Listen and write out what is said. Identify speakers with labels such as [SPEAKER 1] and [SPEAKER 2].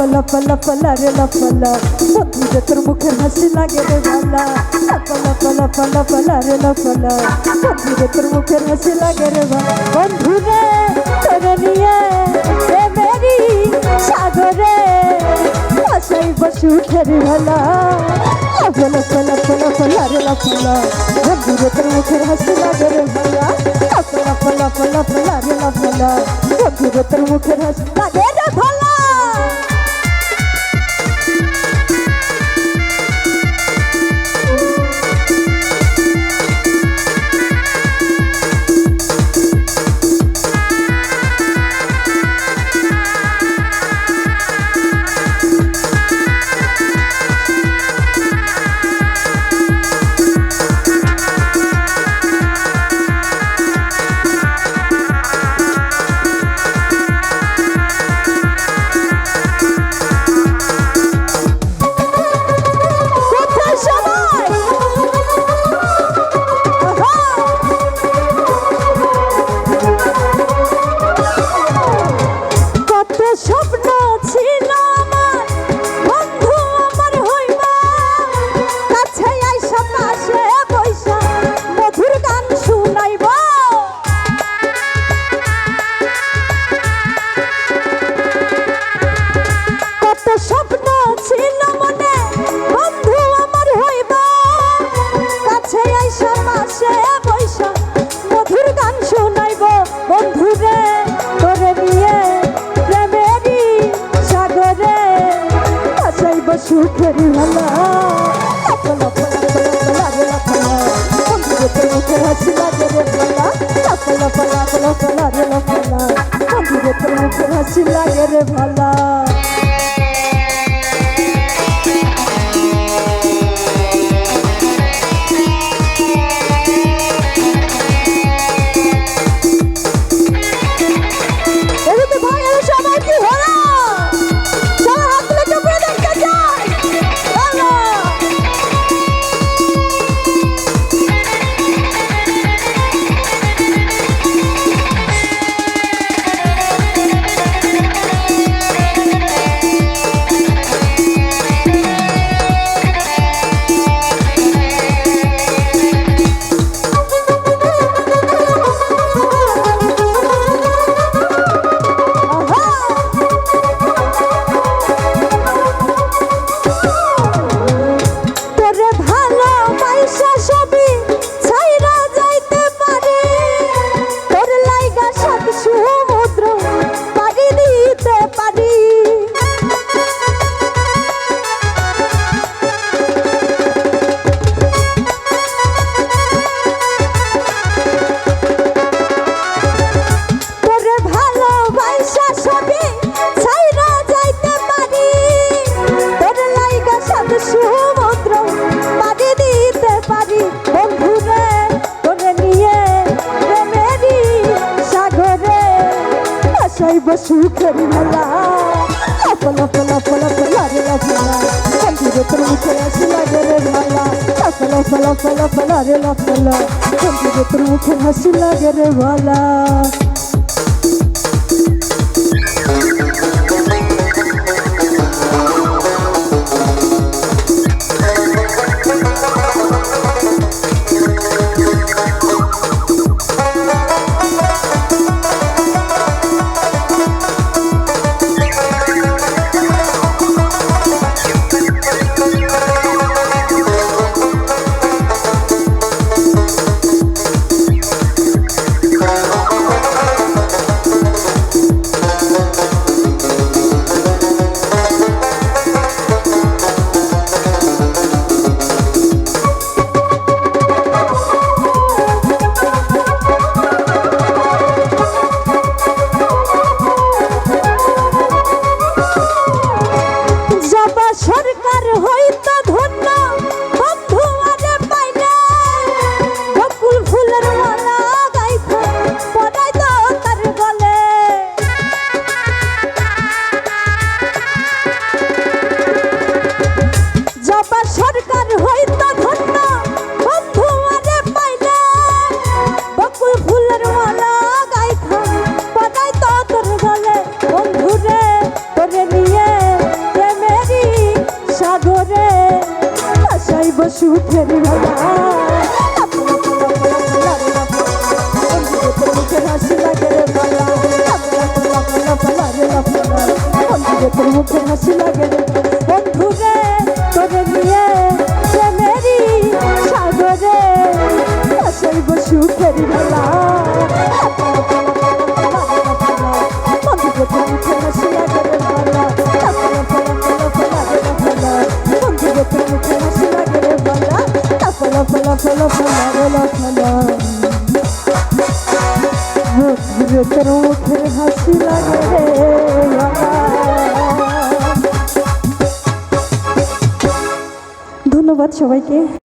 [SPEAKER 1] লাফালা রে লাফালা বন্ধুরে তোর মুখের হাসি লাগে রে ভালা লাফালা পালা পালা পালা রে লাফালা বন্ধুরে তোর মুখের হাসি লাগে রে ভালা বন্ধুরে তোরে নিয়ে এ মেরি সাগরে আশাই বসু খেরি ভালা লাফালা পালা পালা পালা রে লাফালা বন্ধুরে তোর মুখের হাসি লাগে রে ভালা লাফালা পালা পালা পালা রে লাফালা বন্ধুরে তোর মুখের হাসি লাগে রে ভালা সুখের লাফালা ফালা ফালা ফালা রে লাফালা বন্ধুরে তোর মুখে হাসি লাগে রে লাফালা ফালা ফালা ফালা রে লাফালা বন্ধুরে তোর হাসি লাগে ফালা ফালা ফালা রে লাফালা বন্ধুরে তোর মুখে হাসি লাগে রে ভালা যাইব সুখের মুখে হাসি লাগে বন্ধুরা ধন্যবাদ সবাইকে।